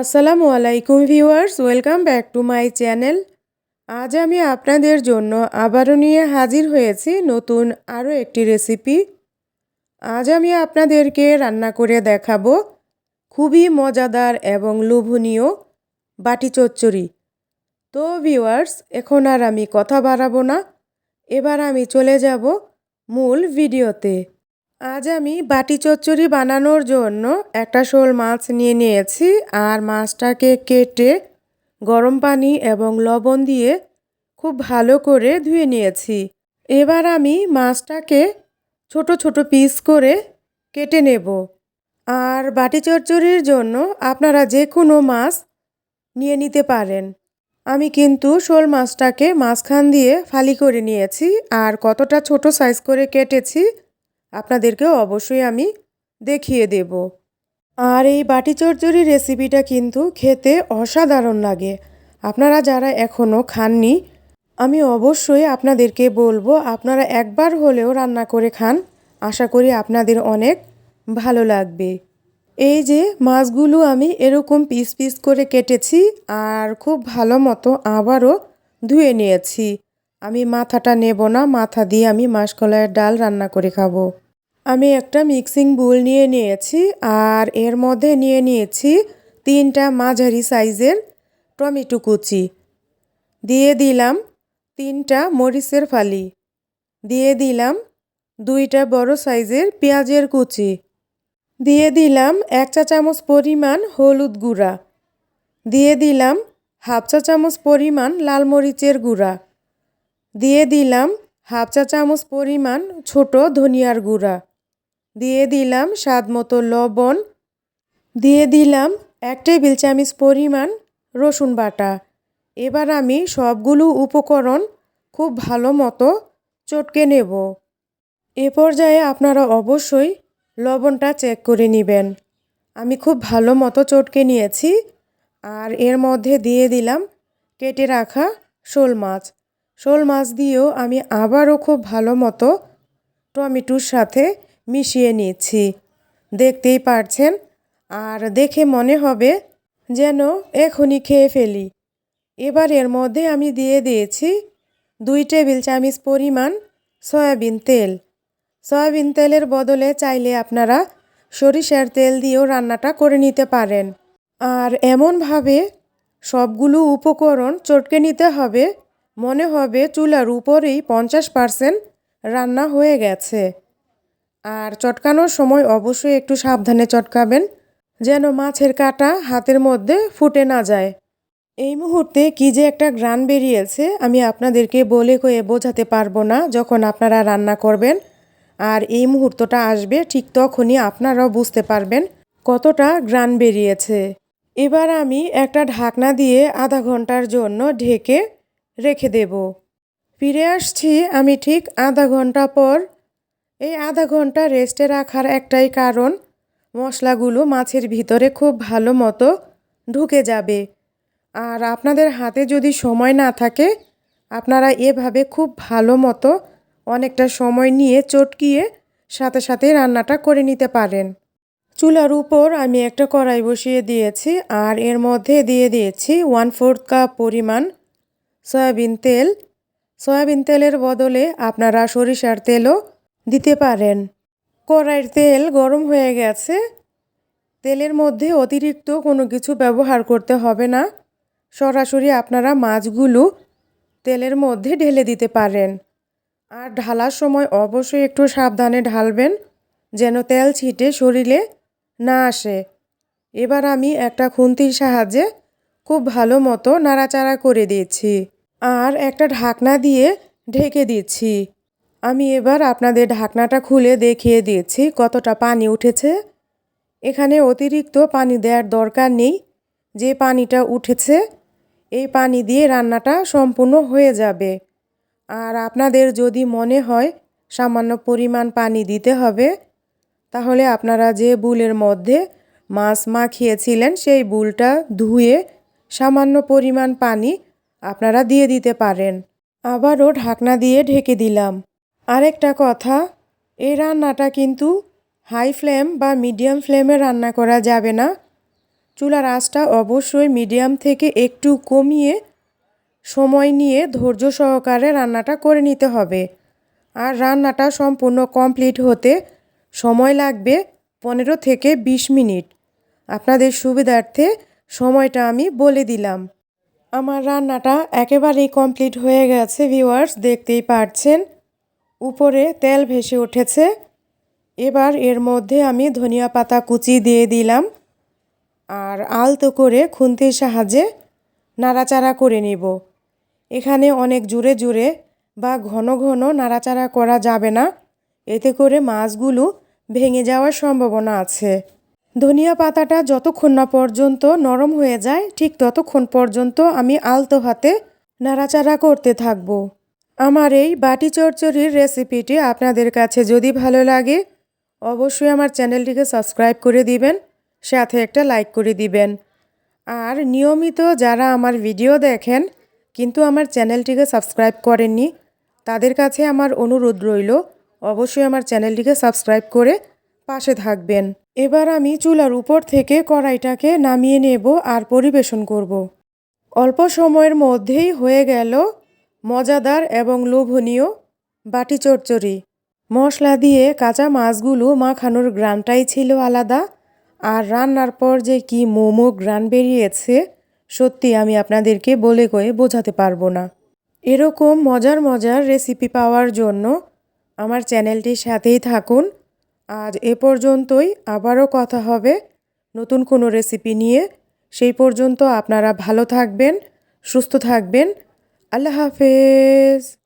আসসালামু আলাইকুম viewers, welcome back to my channel. আজ আমি আপনাদের জন্য আবারও নিয়ে হাজির হয়েছি নতুন আরও একটি রেসিপি। আজ আমি আপনাদেরকে রান্না করে দেখাবো খুবই মজাদার এবং লোভনীয় বাটি চচ্চড়ি। তো ভিউয়ার্স, এখন আর আমি কথা বাড়াবো না। এবার আমি চলে যাব মূল ভিডিওতে। আজ আমি বাটি চচ্চড়ি বানানোর জন্য একটা শোল মাছ নিয়ে নিয়েছি আর মাছটাকে কেটে গরম পানি এবং লবণ দিয়ে খুব ভালো করে ধুয়ে নিয়েছি। এবার আমি মাছটাকে ছোট ছোট পিস করে কেটে নেব। আর বাটি চচ্চড়ির জন্য আপনারা যে কোনো মাছ নিয়ে নিতে পারেন। আমি কিন্তু শোল মাছটাকে মাঝখান দিয়ে ফালি করে নিয়েছি আর কতটা ছোট সাইজ করে কেটেছি আপনাদেরকেও অবশ্যই আমি দেখিয়ে দেব। আর এই বাটি চচ্চড়ি রেসিপিটা কিন্তু খেতে অসাধারণ লাগে। আপনারা যারা এখনও খাননি, আমি অবশ্যই আপনাদেরকে বলব, আপনারা একবার হলেও রান্না করে খান। আশা করি আপনাদের অনেক ভালো লাগবে। এই যে মাছগুলো আমি এরকম পিস পিস করে কেটেছি আর খুব ভালো মতো আবারও ধুয়ে নিয়েছি। আমি মাথাটা নেব না, মাথা দিয়ে আমি মাসকলাইয়ের ডাল রান্না করে খাব। আমি একটা মিক্সিং বুল নিয়ে নিয়েছি আর এর মধ্যে নিয়ে নিয়েছি তিনটা মাঝারি সাইজের টমেটো কুচি। দিয়ে দিলাম তিনটা মরিচের ফালি। দিয়ে দিলাম দুইটা বড় সাইজের পেঁয়াজের কুচি। দিয়ে দিলাম এক চা চামচ পরিমাণ হলুদ গুঁড়া। দিয়ে দিলাম হাফ চা চামচ পরিমাণ লাল মরিচের গুঁড়া। দিয়ে দিলাম হাফ চা চামচ পরিমাণ ছোট ধনিয়ার গুঁড়া। দিয়ে দিলাম স্বাদ মতো লবণ। দিয়ে দিলাম এক টেবিল চামচ পরিমাণ রসুন বাটা। এবার আমি সবগুলো উপকরণ খুব ভালো মতো চটকে নেব। এ পর্যায়ে আপনারা অবশ্যই লবণটা চেক করে নেবেন। আমি খুব ভালো মতো চটকে নিয়েছি আর এর মধ্যে দিয়ে দিলাম কেটে রাখা শোল মাছ। শোল মাছ দিয়েও আমি আবারও খুব ভালো মতো টমেটোর সাথে মিশিয়ে নিচ্ছি। দেখতেই পারছেন? আর দেখে মনে হবে যেন এখনই খেয়ে ফেলি। এবার এর মধ্যে আমি দিয়ে দিয়েছি দুই টেবিল চামচ পরিমাণ সয়াবিন তেল। সয়াবিন তেলের বদলে চাইলে আপনারা সরিষার তেল দিয়েও রান্নাটা করে নিতে পারেন। আর এমনভাবে সবগুলো উপকরণ চটকে নিতে হবে। মনে হবে চুলার উপরেই পঞ্চাশ পারসেন্ট রান্না হয়ে গেছে। আর চটকানোর সময় অবশ্যই একটু সাবধানে চটকাবেন, যেন মাছের কাটা হাতের মধ্যে ফুটে না যায়। এই মুহূর্তে কি যে একটা গ্রান বেরিয়েছে, আমি আপনাদেরকে বলে কয়ে বোঝাতে পারব না যখন আপনারা রান্না করবেন। আর এই মুহূর্তটা আসবে ঠিক তখনই আপনারাও বুঝতে পারবেন কতটা গ্রান বেরিয়েছে। এবার আমি একটা ঢাকনা দিয়ে আধা ঘণ্টার জন্য ঢেকে রেখে দেব। ফিরে আসছি আমি ঠিক আধা ঘণ্টা পর এই আধা ঘণ্টা রেস্টে রাখার একটাই কারণ, মশলাগুলো মাছের ভিতরে খুব ভালো মতো ঢুকে যাবে। আর আপনাদের হাতে যদি সময় না থাকে, আপনারা এভাবে খুব ভালো মতো অনেকটা সময় নিয়ে চটকিয়ে সাথে সাথে রান্নাটা করে নিতে পারেন। চুলার উপর আমি একটা কড়াই বসিয়ে দিয়েছি আর এর মধ্যে দিয়ে দিয়েছি ওয়ান ফোর্থ কাপ পরিমাণ সয়াবিন তেল। সয়াবিন তেলের বদলে আপনারা সরিষার তেলও দিতে পারেন। কড়াইয়ের তেল গরম হয়ে গেছে। তেলের মধ্যে অতিরিক্ত কোনো কিছু ব্যবহার করতে হবে না। সরাসরি আপনারা মাছগুলো তেলের মধ্যে ঢেলে দিতে পারেন। আর ঢালার সময় অবশ্যই একটু সাবধানে ঢালবেন, যেন তেল ছিটে শরীরে না আসে। এবার আমি একটা খুন্তির সাহায্যে খুব ভালো মতো নাড়াচাড়া করে দিয়েছি আর একটা ঢাকনা দিয়ে ঢেকে দিচ্ছি। আমি এবার আপনাদের ঢাকনাটা খুলে দেখিয়ে দিয়েছি, কতটা পানি উঠেছে। এখানে অতিরিক্ত পানি দেওয়ার দরকার নেই, যে পানিটা উঠেছে, এই পানি দিয়ে রান্নাটা সম্পূর্ণ হয়ে যাবে। আর আপনাদের যদি মনে হয় সামান্য পরিমাণ পানি দিতে হবে, তাহলে আপনারা যে বুলের মধ্যে মাছ মাখিয়েছিলেন, সেই বুলটা ধুয়ে সামান্য পরিমাণ পানি আপনারা দিয়ে দিতে পারেন। আবারও ঢাকনা দিয়ে ঢেকে দিলাম। আরেকটা কথা এই রান্নাটা কিন্তু হাই ফ্লেম বা মিডিয়াম ফ্লেমে রান্না করা যাবে না। চুলার আঁচটা অবশ্যই মিডিয়াম থেকে একটু কমিয়ে সময় নিয়ে ধৈর্য সহকারে রান্নাটা করে নিতে হবে। আর রান্নাটা সম্পূর্ণ কমপ্লিট হতে সময় লাগবে পনেরো থেকে বিশ মিনিট। আপনাদের সুবিধার্থে সময়টা আমি বলে দিলাম। আমার রান্নাটা একেবারেই কমপ্লিট হয়ে গেছে, ভিউয়ার্স, দেখতেই পারছেন। উপরে তেল ভেসে উঠেছে। এবার এর মধ্যে আমি ধনিয়া পাতা কুচি দিয়ে দিলাম আর আলতো করে খুন্তির সাহায্যে নাড়াচাড়া করে নিব। এখানে অনেক জুড়ে জুড়ে বা ঘন ঘন নাড়াচাড়া করা যাবে না। এতে করে মাছগুলো ভেঙে যাওয়ার সম্ভাবনা আছে। ধনিয়া পাতাটা যতক্ষণ না পর্যন্ত নরম হয়ে যায়, ঠিক ততক্ষণ পর্যন্ত আমি আলতো হাতে নাড়াচাড়া করতে থাকব। আমার এই বাটি চচ্চড়ির রেসিপিটি আপনাদের কাছে যদি ভালো লাগে, অবশ্যই আমার চ্যানেলটিকে সাবস্ক্রাইব করে দিবেন, সাথে একটা লাইক করে দিবেন আর নিয়মিত যারা আমার ভিডিও দেখেন, কিন্তু আমার চ্যানেলটিকে সাবস্ক্রাইব করেননি, তাদের কাছে আমার অনুরোধ রইল, অবশ্যই আমার চ্যানেলটিকে সাবস্ক্রাইব করে পাশে থাকবেন এবার আমি চুলার উপর থেকে কড়াইটাকে নামিয়ে নেব আর পরিবেশন করব। অল্প সময়ের মধ্যেই হয়ে গেল মজাদার এবং লোভনীয় বাটি চচ্চড়ি মশলা দিয়ে কাঁচা মাছগুলো মাখানোর গ্রানটাই ছিল আলাদা। আর রান্নার পর যে কি মোমো গ্রান বেরিয়েছে, সত্যি আমি আপনাদেরকে বলে কয়ে বোঝাতে পারব না। এরকম মজার মজার রেসিপি পাওয়ার জন্য আমার চ্যানেলটির সাথেই থাকুন। আজ এ পর্যন্তই, আবারও কথা হবে নতুন কোনো রেসিপি নিয়ে। সেই পর্যন্ত আপনারা ভালো থাকবেন, সুস্থ থাকবেন। আল্লাহ হাফেজ।